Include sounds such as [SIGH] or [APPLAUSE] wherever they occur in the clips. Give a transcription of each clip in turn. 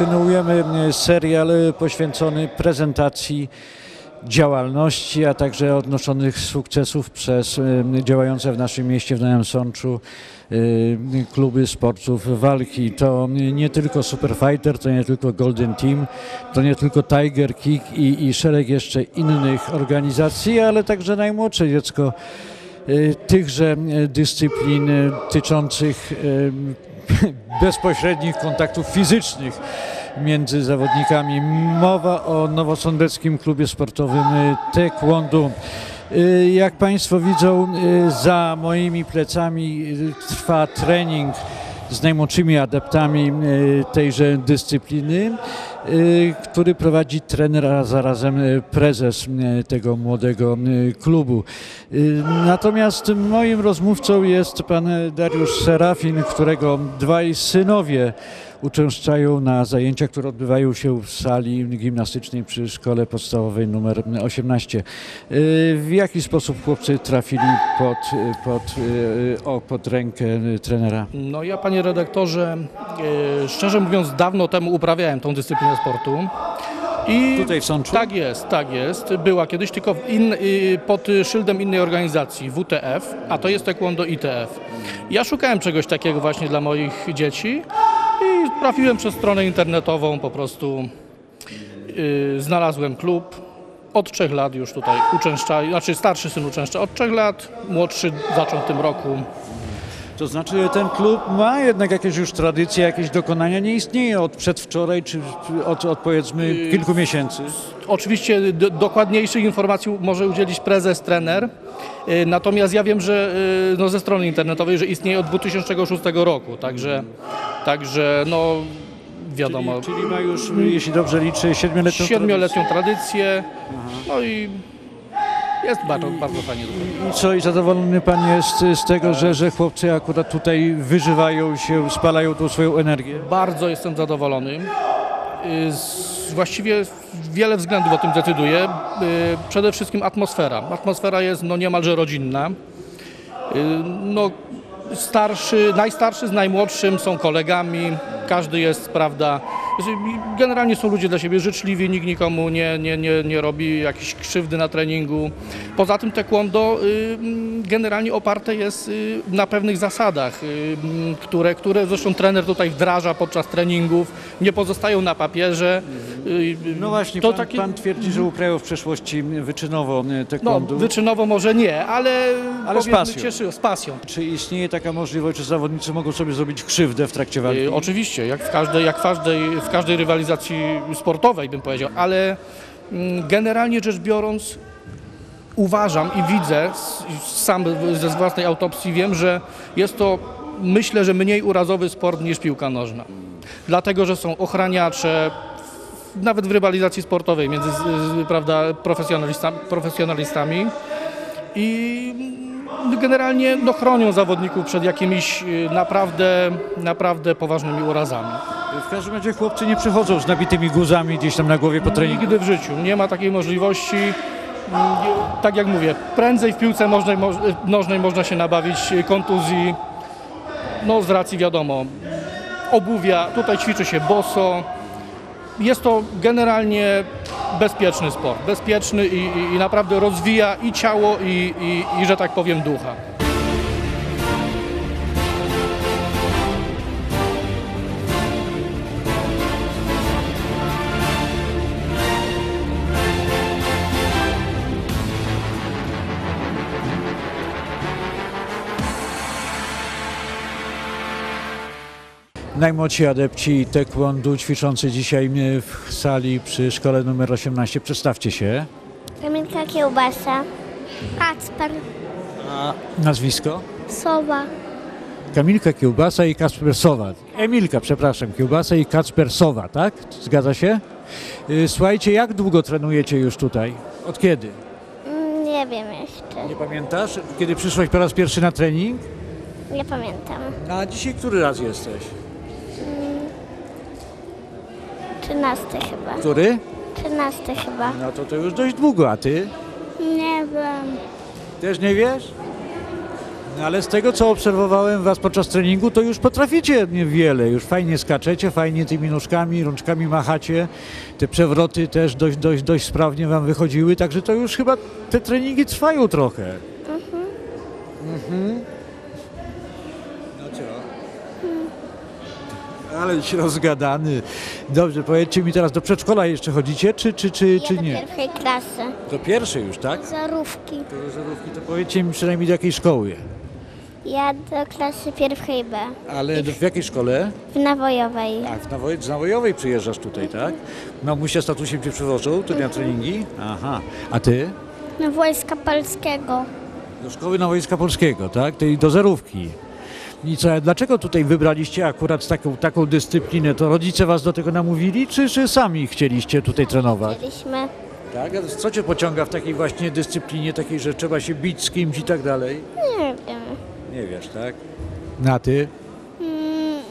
kontynuujemy e, serial poświęcony prezentacji działalności, a także odnoszonych sukcesów przez e, działające w naszym mieście, w Nowym Sączu, e, kluby sportów walki. To nie tylko Superfighter, to nie tylko Golden Team, to nie tylko Tiger Kick i, i szereg jeszcze innych organizacji, ale także najmłodsze dziecko e, tychże dyscyplin e, tyczących e, [LAUGHS] bezpośrednich kontaktów fizycznych między zawodnikami. Mowa o Nowosądeckim Klubie Sportowym e, Taekwondo. E, Jak Państwo widzą, e, za moimi plecami trwa trening z najmłodszymi adeptami tejże dyscypliny, który prowadzi trener, a zarazem e, prezes e, tego młodego klubu. Natomiast moim rozmówcą jest pan Dariusz Serafin, którego dwaj synowie uczęszczają na zajęcia, które odbywają się w sali gimnastycznej przy szkole podstawowej numer 18. E, W jaki sposób chłopcy trafili pod, pod, e, o, pod rękę trenera? No ja panie redaktorze, szczerze mówiąc dawno temu uprawiałem tą dyscyplinę sportu. I Tutaj w Sączu? Tak jest, tak jest. Była kiedyś tylko in, y, pod szyldem innej organizacji, WTF, a to jest Taekwondo ITF. Ja szukałem czegoś takiego właśnie dla moich dzieci i trafiłem przez stronę internetową, po prostu y, znalazłem klub. Od trzech lat już tutaj uczęszcza, znaczy starszy syn uczęszcza od trzech lat, młodszy zaczął w tym roku. To znaczy ten klub ma jednak jakieś już tradycje, jakieś dokonania, nie istnieje od przedwczoraj, czy od, od powiedzmy kilku miesięcy. Oczywiście dokładniejszych informacji może udzielić prezes, trener. Y, Natomiast ja wiem, że y, no, ze strony internetowej, że istnieje od 2006 roku, także, także no wiadomo, Czyli, czyli ma już, jeśli dobrze liczę, siedmioletnią siedmioletnią tradycję, no i jest bardzo, bardzo fajnie. I co, i zadowolony pan jest z tego, że, że chłopcy akurat tutaj wyżywają się, spalają tą swoją energię? Bardzo jestem zadowolony. Y, Z, właściwie wiele względów o tym decyduje. Y, Przede wszystkim atmosfera. Atmosfera jest no, niemalże rodzinna. Y, No, starszy, najstarszy z najmłodszym są kolegami. Każdy jest, prawda, generalnie są ludzie dla siebie życzliwi, nikt nikomu nie, nie, nie, nie robi jakiejś krzywdy na treningu. Poza tym taekwondo y, generalnie oparte jest y, na pewnych zasadach, y, które, które zresztą trener tutaj wdraża podczas treningów, nie pozostają na papierze. Y, No właśnie, to pan, takie- pan twierdzi, że uprawiał w przeszłości wyczynowo e, No, taekwondo. wyczynowo może nie, ale, Ale z pasją. Cieszy, z pasją. Czy istnieje taka możliwość, że zawodnicy mogą sobie zrobić krzywdę w trakcie walki? Y, Oczywiście, jak w każdej, jak w każdej, w każdej rywalizacji sportowej bym powiedział, ale mm, generalnie rzecz biorąc uważam i widzę, sam ze własnej autopsji wiem, że jest to myślę, że mniej urazowy sport niż piłka nożna. Dlatego, że są ochraniacze, nawet w rywalizacji sportowej między prawda, profesjonalistami, profesjonalistami i generalnie no, chronią zawodników przed jakimiś y, naprawdę, naprawdę poważnymi urazami. W każdym razie chłopcy nie przychodzą z nabitymi guzami gdzieś tam na głowie po treningu. Nigdy w życiu nie ma takiej możliwości. Mm, Tak jak mówię, prędzej w piłce nożnej, nożnej można się nabawić y, kontuzji, no z racji wiadomo, obuwia, tutaj ćwiczy się boso. Jest to generalnie bezpieczny sport, bezpieczny i, i, i naprawdę rozwija i ciało i, i, i, że tak powiem, ducha. Najmłodsi adepci taekwondo ćwiczący dzisiaj w sali przy szkole numer 18. Przedstawcie się. Kamilka kiełbasa. Kacper. Nazwisko? Sowa. Kamilka Kiełbasa i Kacper Sowa. Emilka, przepraszam, Kiełbasa i Kacper Sowa, tak? Zgadza się? Y, Słuchajcie, jak długo trenujecie już tutaj? Od kiedy? Mm, Nie wiem jeszcze. Nie pamiętasz? Kiedy przyszłaś po raz pierwszy na trening? Nie pamiętam. A dzisiaj który raz jesteś? Trzynasty chyba. Który? Trzynasty chyba. No to to już dość długo, a ty? Nie wiem. Też nie wiesz? No, Ale z tego, co obserwowałem Was podczas treningu, to już potraficie wiele. Już fajnie skaczecie, fajnie tymi nóżkami, rączkami machacie. Te przewroty też dość, dość, dość sprawnie Wam wychodziły, także to już chyba te treningi trwają trochę. Mhm. No Ale się rozgadany. Dobrze, powiedzcie mi teraz, do przedszkola jeszcze chodzicie, czy, czy, czy, czy ja do nie? pierwszej klasy. Do pierwszej już, tak? Zarówki. To rezerwówki, to powiedzcie mi przynajmniej do jakiej szkoły. Ja do klasy pierwszej B. Ale do, w jakiej szkole? W nawojowej. Tak, w Nawoj- z Nawojowej przyjeżdżasz tutaj, tak? Mamusia z tatusiem cię przywożą tu na treningi? Aha. A ty? No Wojska Polskiego. Do szkoły na Wojska Polskiego, tak? Tej do zerówki. I co, a dlaczego tutaj wybraliście akurat taką, taką dyscyplinę? To rodzice was do tego namówili, czy, czy sami chcieliście tutaj trenować? Chcieliśmy. Tak? A co cię pociąga w takiej właśnie dyscyplinie, takiej, że trzeba się bić z kimś i tak dalej? Nie wiem. Nie wiesz, tak? Na ty? Mm,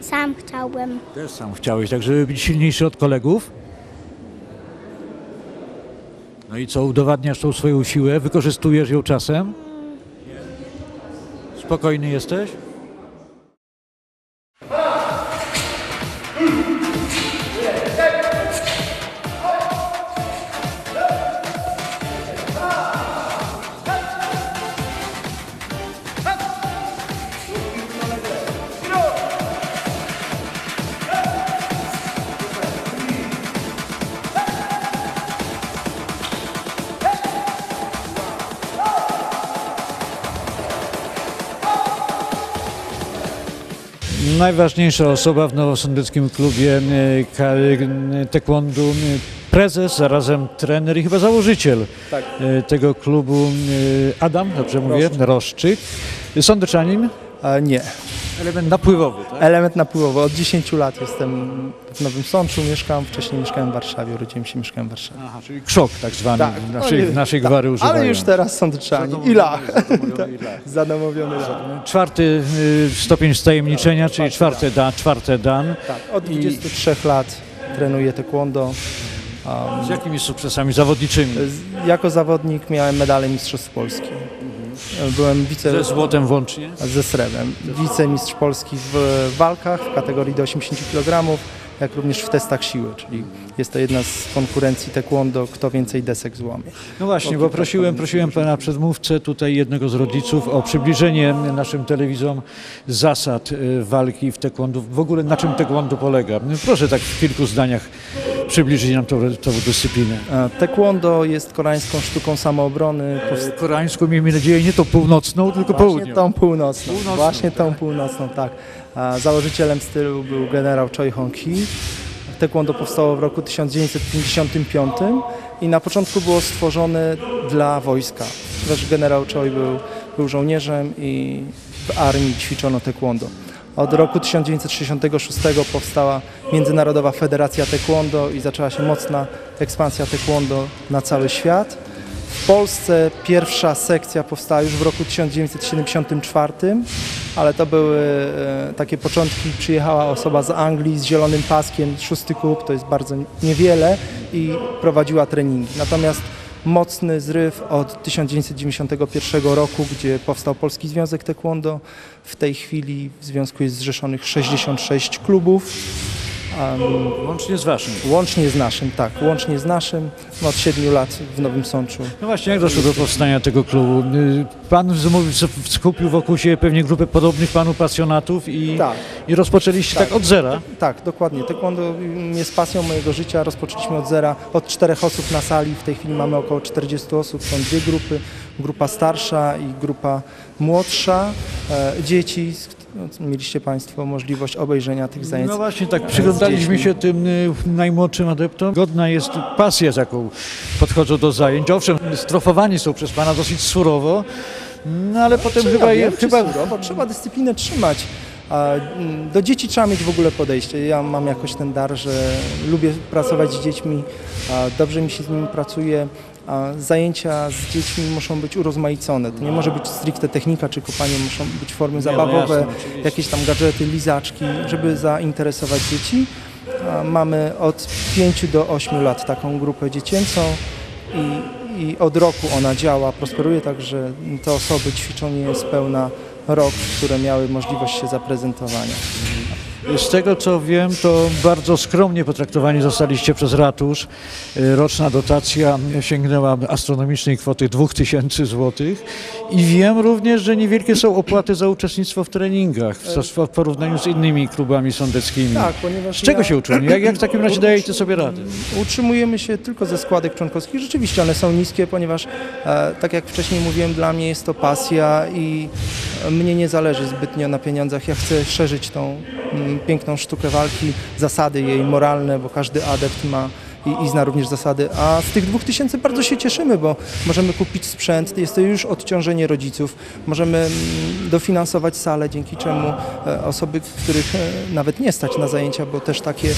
sam chciałbym. Też sam chciałeś, tak żeby być silniejszy od kolegów? No i co, udowadniasz tą swoją siłę? Wykorzystujesz ją czasem? Spokojny jesteś? Najważniejsza osoba w Nowosądeckim Klubie e, e, Taekwondo, e, prezes, zarazem trener i chyba założyciel Tak. tego klubu Adam, dobrze mówię, Roszczyk. Sądeczanin, A nie. Element napływowy, tak? Element napływowy. Od 10 lat jestem w Nowym Sączu, mieszkam, wcześniej mieszkałem w Warszawie, urodziłem się, mieszkałem w Warszawie. Aha, czyli krzok tak zwany Tak, w no naszej, w naszej tak. gwary używają. Ale już teraz są trzani. I lach. [LAUGHS] Zadomowiony lach. Czwarty y, stopień wtajemniczenia, czyli czwarte dan, czwarte dan. Tak, od 23 lat trenuję taekwondo. Z jakimi sukcesami zawodniczymi? Jako zawodnik miałem medale Mistrzostw Polski. Byłem wice... Ze złotem włącznie? ze srebrem. Wicemistrz Polski w walkach w kategorii do 80 kg, jak również w testach siły, czyli jest to jedna z konkurencji taekwondo, kto więcej desek złamie. No właśnie, bo prosiłem, prosiłem pana przedmówcę, tutaj jednego z rodziców, o przybliżenie naszym telewizom zasad y, walki w taekwondo. W ogóle na czym taekwondo polega? Proszę tak w kilku zdaniach przybliżyć nam tą, tą dyscyplinę. E, Taekwondo jest koreańską sztuką samoobrony. powst- Koreańską, miejmy nadzieję, nie tą północną, tylko Właśnie południową. tą północną. Północną, Właśnie tą północną, tak. A Założycielem stylu był generał Choi Hong-ki. Taekwondo powstało w roku 1955 i na początku było stworzone dla wojska. Ponieważ generał Choi był, był żołnierzem i w armii ćwiczono taekwondo. Od roku 1966 powstała Międzynarodowa Federacja Taekwondo i zaczęła się mocna ekspansja taekwondo na cały świat. W Polsce pierwsza sekcja powstała już w roku 1974, ale to były e, takie początki. Przyjechała osoba z Anglii z zielonym paskiem, szósty klub, to jest bardzo niewiele i prowadziła treningi. Natomiast mocny zryw od 1991 roku, gdzie powstał Polski Związek Taekwondo. W tej chwili w związku jest zrzeszonych 66 klubów. Um, Łącznie z waszym. Łącznie z naszym, tak, łącznie z naszym, no od 7 lat w Nowym Sączu. No właśnie, jak doszło do powstania tego klubu? Y, Pan skupił wokół siebie pewnie grupę podobnych panu pasjonatów i, Tak. I rozpoczęliście tak. Tak. od zera. Tak, dokładnie. Taekwondo jest pasją mojego życia. Rozpoczęliśmy od zera, od czterech osób na sali. W tej chwili mamy około 40 osób. Są dwie grupy, grupa starsza i grupa młodsza. E, dzieci, z- no, mieliście Państwo możliwość obejrzenia tych zajęć. No właśnie, tak przyglądaliśmy dziećmi. się tym y, najmłodszym adeptom. Godna jest pasja, z jaką podchodzą do zajęć. Owszem, strofowani są przez pana dosyć surowo, no ale potem Czy chyba, ja je, wiem, chyba surowo? trzeba dyscyplinę trzymać. Mm, Do dzieci trzeba mieć w ogóle podejście. Ja mam jakoś ten dar, że lubię pracować z dziećmi, dobrze mi się z nimi pracuje. Zajęcia z dziećmi muszą być urozmaicone. To nie może być stricte technika czy kopanie, muszą być formy no zabawowe, jakieś tam gadżety, lizaczki, żeby zainteresować dzieci. Mamy od 5 do 8 lat taką grupę dziecięcą i i od roku ona działa, prosperuje, także te osoby ćwiczą niespełna rok, które miały możliwość się zaprezentowania. Z tego co wiem, to bardzo skromnie potraktowani zostaliście przez ratusz. Roczna dotacja sięgnęła astronomicznej kwoty 2000 zł i wiem również, że niewielkie są opłaty za uczestnictwo w treningach w porównaniu z innymi klubami sądeckimi. Tak, ponieważ Z czego ja- się uczymy? Jak, jak w takim razie dajecie sobie radę? Utrzymujemy się tylko ze składek członkowskich. Rzeczywiście one są niskie, ponieważ e, tak jak wcześniej mówiłem, dla mnie jest to pasja i mnie nie zależy zbytnio na pieniądzach. Ja chcę szerzyć tą mm, piękną sztukę walki, zasady jej moralne, bo każdy adept ma i, i zna również zasady. A z tych dwóch tysięcy bardzo się cieszymy, bo możemy kupić sprzęt, jest to już odciążenie rodziców, możemy mm, dofinansować salę, dzięki czemu e, osoby, których e, nawet nie stać na zajęcia, bo też takie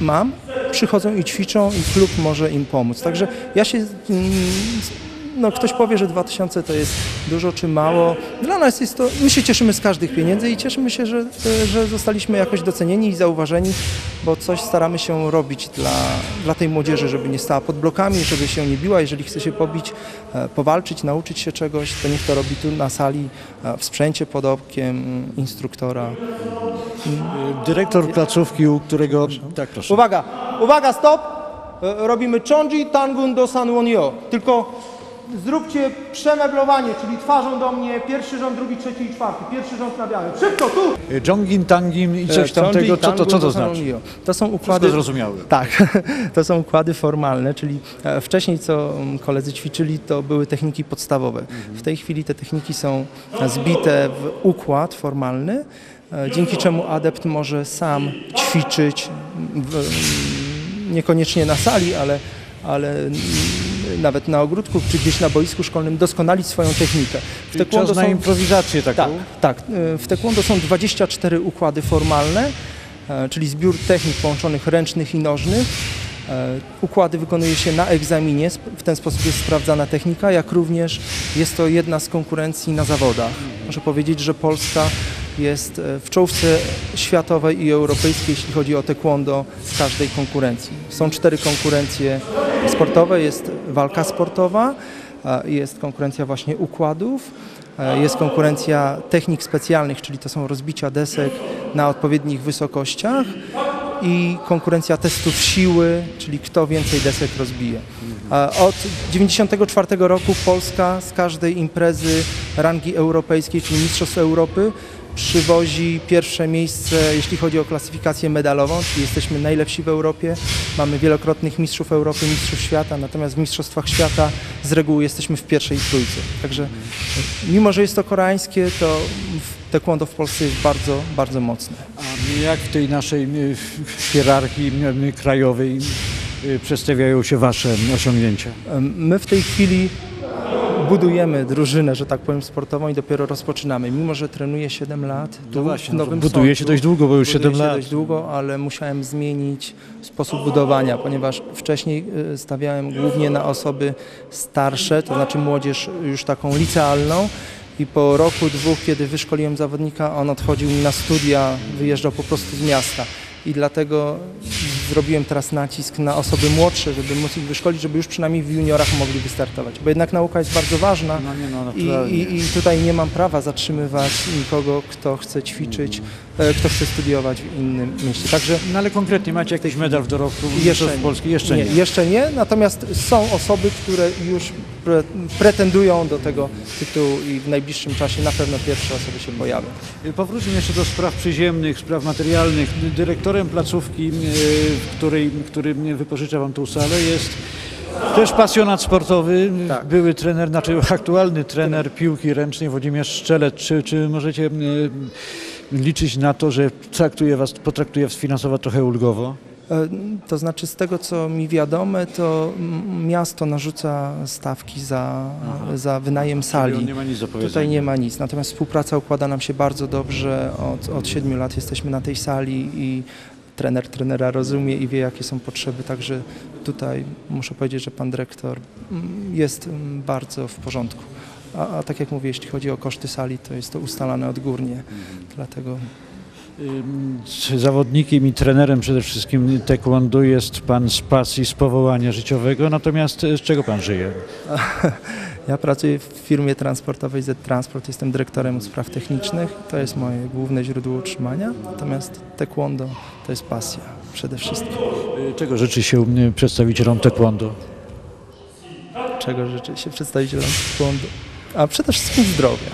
mam, przychodzą i ćwiczą i klub może im pomóc. Także ja się, mm, no ktoś powie, że 2000 to jest dużo czy mało. Dla nas jest to, my się cieszymy z każdych pieniędzy i cieszymy się, że, że zostaliśmy jakoś docenieni i zauważeni, bo coś staramy się robić dla, dla tej młodzieży, żeby nie stała pod blokami, żeby się nie biła. Jeżeli chce się pobić, e, powalczyć, nauczyć się czegoś, to niech to robi tu na sali, e, w sprzęcie pod okiem instruktora. Dyrektor placówki, u którego... Tak, proszę. Uwaga, uwaga, stop! E, Robimy Chonji Tangun do San Wonyo. Tylko zróbcie przemeblowanie, czyli twarzą do mnie, pierwszy rząd, drugi, trzeci i czwarty. Pierwszy rząd na białym. Szybko, tu! Y, Jongin, Tangim i coś E, tamtego. Chonji Co to, co to znaczy? To są układy... Wszystko zrozumiałe. Tak, [LAUGHS] to są układy formalne, czyli e, wcześniej co mm, koledzy ćwiczyli, to były techniki podstawowe. W tej chwili te techniki są zbite w układ formalny, e, dzięki czemu adept może sam ćwiczyć, w, mm, niekoniecznie na sali, ale, ale nawet na ogródku czy gdzieś na boisku szkolnym doskonalić swoją technikę. W taekwondo czas na improwizację taką. tak, tak. E, W taekwondo są 24 układy formalne, e, czyli zbiór technik połączonych ręcznych i nożnych. E, Układy wykonuje się na egzaminie, w ten sposób jest sprawdzana technika, jak również jest to jedna z konkurencji na zawodach. Muszę powiedzieć, że Polska jest e, w czołówce światowej i europejskiej, jeśli chodzi o taekwondo w każdej konkurencji. Są cztery konkurencje sportowe, jest walka sportowa, jest konkurencja właśnie układów, jest konkurencja technik specjalnych, czyli to są rozbicia desek na odpowiednich wysokościach i konkurencja testów siły, czyli kto więcej desek rozbije. Od 1994 roku Polska z każdej imprezy rangi europejskiej, czyli Mistrzostw Europy, przywozi pierwsze miejsce, jeśli chodzi o klasyfikację medalową, czyli jesteśmy najlepsi w Europie. Mamy wielokrotnych mistrzów Europy, mistrzów świata, natomiast w Mistrzostwach Świata z reguły jesteśmy w pierwszej trójce. Także mimo, że jest to koreańskie, to taekwondo w Polsce jest bardzo, bardzo mocne. A jak w tej naszej y, hierarchii krajowej y, przedstawiają się Wasze osiągnięcia? My w tej chwili budujemy drużynę, że tak powiem, sportową i dopiero rozpoczynamy. Mimo, że trenuję 7 lat, tu No właśnie, w Nowym buduje się dość długo, bo już buduje 7 się lat. dość długo, ale musiałem zmienić sposób budowania, ponieważ wcześniej y, stawiałem głównie na osoby starsze, to znaczy młodzież już taką licealną i po roku, dwóch, kiedy wyszkoliłem zawodnika, on odchodził mi na studia, wyjeżdżał po prostu z miasta. I dlatego zrobiłem teraz nacisk na osoby młodsze, żeby móc ich wyszkolić, żeby już przynajmniej w juniorach mogli wystartować. Bo jednak nauka jest bardzo ważna. No nie, no I, i, I tutaj nie mam prawa zatrzymywać nikogo, kto chce ćwiczyć, kto chce studiować w innym mieście. Także No ale konkretnie macie jakiś medal w dorobku jeszcze w Polski? Jeszcze nie. Jeszcze nie, natomiast są osoby, które już pre, pretendują do tego tytułu i w najbliższym czasie na pewno pierwsze osoby się pojawią. Powróćmy jeszcze do spraw przyziemnych, spraw materialnych. Dyrektorem placówki, y, której, który wypożycza Wam tą salę jest też pasjonat sportowy, Tak. były trener, znaczy aktualny trener piłki ręcznej Włodzimierz Szczelet. Czy, czy możecie y, liczyć na to, że traktuje Was, potraktuje Was finansowo trochę ulgowo? E, To znaczy z tego co mi wiadome, to miasto narzuca stawki za, za wynajem sali. Nie ma nic do. Tutaj nie ma nic, natomiast współpraca układa nam się bardzo dobrze. Od, od 7 lat jesteśmy na tej sali i trener trenera rozumie i wie, jakie są potrzeby, także tutaj muszę powiedzieć, że pan dyrektor jest bardzo w porządku. A, a tak jak mówię, jeśli chodzi o koszty sali, to jest to ustalane odgórnie, dlatego Zawodnikiem i trenerem przede wszystkim taekwondo jest pan z pasji, z powołania życiowego, natomiast y, z czego pan żyje? [LAUGHS] Ja pracuję w firmie transportowej Z Transport, jestem dyrektorem spraw technicznych. To jest moje główne źródło utrzymania, natomiast taekwondo to jest pasja przede wszystkim. Y, Czego życzy się y, przedstawicielom taekwondo? Czego życzę się przedstawicielom taekwondo? A przede wszystkim zdrowia.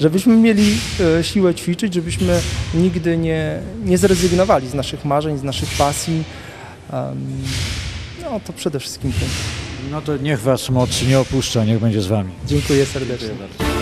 Żebyśmy mieli e, siłę ćwiczyć, żebyśmy nigdy nie, nie zrezygnowali z naszych marzeń, z naszych pasji. No to przede wszystkim. No to niech was moc nie opuszcza, niech będzie z wami. Dziękuję serdecznie. Dziękuję bardzo.